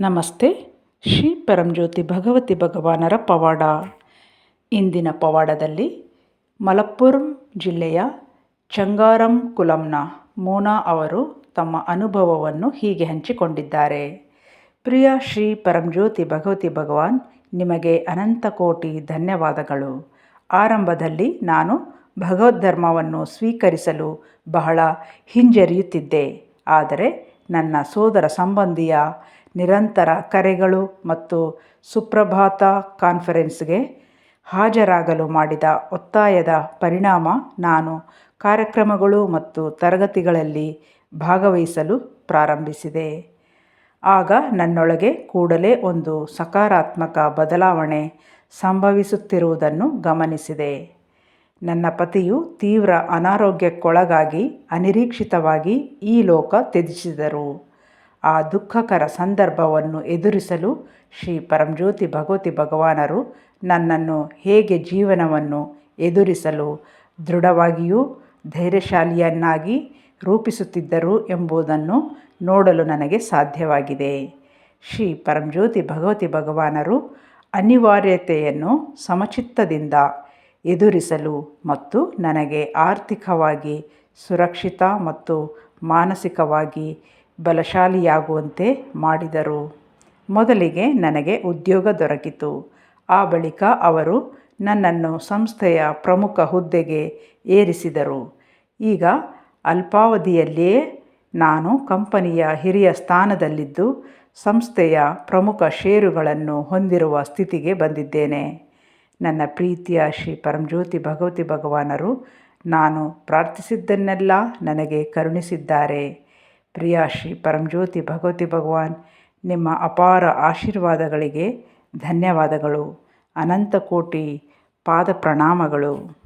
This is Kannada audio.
ನಮಸ್ತೆ. ಶ್ರೀ ಪರಂಜ್ಯೋತಿ ಭಗವತಿ ಭಗವಾನರ ಪವಾಡ. ಇಂದಿನ ಪವಾಡದಲ್ಲಿ ಮಲಪ್ಪುರಂ ಜಿಲ್ಲೆಯ ಚಂಗಾರಂ ಕುಲಂನ ಮೋನಾ ಅವರು ತಮ್ಮ ಅನುಭವವನ್ನು ಹೀಗೆ ಹಂಚಿಕೊಂಡಿದ್ದಾರೆ. ಪ್ರಿಯ ಶ್ರೀ ಪರಂಜ್ಯೋತಿ ಭಗವತಿ ಭಗವಾನ್, ನಿಮಗೆ ಅನಂತ ಕೋಟಿ ಧನ್ಯವಾದಗಳು. ಆರಂಭದಲ್ಲಿ ನಾನು ಭಗವದ್ಧರ್ಮವನ್ನು ಸ್ವೀಕರಿಸಲು ಬಹಳ ಹಿಂಜರಿಯುತ್ತಿದ್ದೆ. ಆದರೆ ನನ್ನ ಸೋದರ ಸಂಬಂಧಿಯ ನಿರಂತರ ಕರೆಗಳು ಮತ್ತು ಸುಪ್ರಭಾತ ಕಾನ್ಫರೆನ್ಸ್ಗೆ ಹಾಜರಾಗಲು ಮಾಡಿದ ಒತ್ತಾಯದ ಪರಿಣಾಮ ನಾನು ಕಾರ್ಯಕ್ರಮಗಳು ಮತ್ತು ತರಗತಿಗಳಲ್ಲಿ ಭಾಗವಹಿಸಲು ಪ್ರಾರಂಭಿಸಿದೆ. ಆಗ ನನ್ನೊಳಗೆ ಕೂಡಲೇ ಒಂದು ಸಕಾರಾತ್ಮಕ ಬದಲಾವಣೆ ಸಂಭವಿಸುತ್ತಿರುವುದನ್ನು ಗಮನಿಸಿದೆ. ನನ್ನ ಪತಿಯು ತೀವ್ರ ಅನಾರೋಗ್ಯಕ್ಕೊಳಗಾಗಿ ಅನಿರೀಕ್ಷಿತವಾಗಿ ಈ ಲೋಕ ತ್ಯಜಿಸಿದರು. ಆ ದುಃಖಕರ ಸಂದರ್ಭವನ್ನು ಎದುರಿಸಲು ಶ್ರೀ ಪರಂಜ್ಯೋತಿ ಭಗವತಿ ಭಗವಾನರು ನನ್ನನ್ನು ಹೇಗೆ ಜೀವನವನ್ನು ಎದುರಿಸಲು ದೃಢವಾಗಿಯೂ ಧೈರ್ಯಶಾಲಿಯನ್ನಾಗಿ ರೂಪಿಸುತ್ತಿದ್ದರು ಎಂಬುದನ್ನು ನೋಡಲು ನನಗೆ ಸಾಧ್ಯವಾಗಿದೆ. ಶ್ರೀ ಪರಂಜ್ಯೋತಿ ಭಗವತಿ ಭಗವಾನರು ಅನಿವಾರ್ಯತೆಯನ್ನು ಸಮಚಿತ್ತದಿಂದ ಎದುರಿಸಲು ಮತ್ತು ನನಗೆ ಆರ್ಥಿಕವಾಗಿ ಸುರಕ್ಷಿತ ಮತ್ತು ಮಾನಸಿಕವಾಗಿ ಬಲಶಾಲಿಯಾಗುವಂತೆ ಮಾಡಿದರು. ಮೊದಲಿಗೆ ನನಗೆ ಉದ್ಯೋಗ ದೊರಕಿತು. ಆ ಬಳಿಕ ಅವರು ನನ್ನನ್ನು ಸಂಸ್ಥೆಯ ಪ್ರಮುಖ ಹುದ್ದೆಗೆ ಏರಿಸಿದರು. ಈಗ ಅಲ್ಪಾವಧಿಯಲ್ಲಿಯೇ ನಾನು ಕಂಪನಿಯ ಹಿರಿಯ ಸ್ಥಾನದಲ್ಲಿದ್ದು ಸಂಸ್ಥೆಯ ಪ್ರಮುಖ ಷೇರುಗಳನ್ನು ಹೊಂದಿರುವ ಸ್ಥಿತಿಗೆ ಬಂದಿದ್ದೇನೆ. ನನ್ನ ಪ್ರೀತಿಯ ಶ್ರೀ ಪರಂಜ್ಯೋತಿ ಭಗವತಿ ಭಗವಾನರು, ನಾನು ಪ್ರಾರ್ಥಿಸಿದ್ದನ್ನೆಲ್ಲ ನನಗೆ ಕರುಣಿಸಿದ್ದಾರೆ. ಪ್ರಿಯ ಶ್ರೀ ಪರಂಜ್ಯೋತಿ ಭಗವತಿ ಭಗವಾನ್, ನಿಮ್ಮ ಅಪಾರ ಆಶೀರ್ವಾದಗಳಿಗೆ ಧನ್ಯವಾದಗಳು. ಅನಂತ ಕೋಟಿ ಪಾದ ಪ್ರಣಾಮಗಳು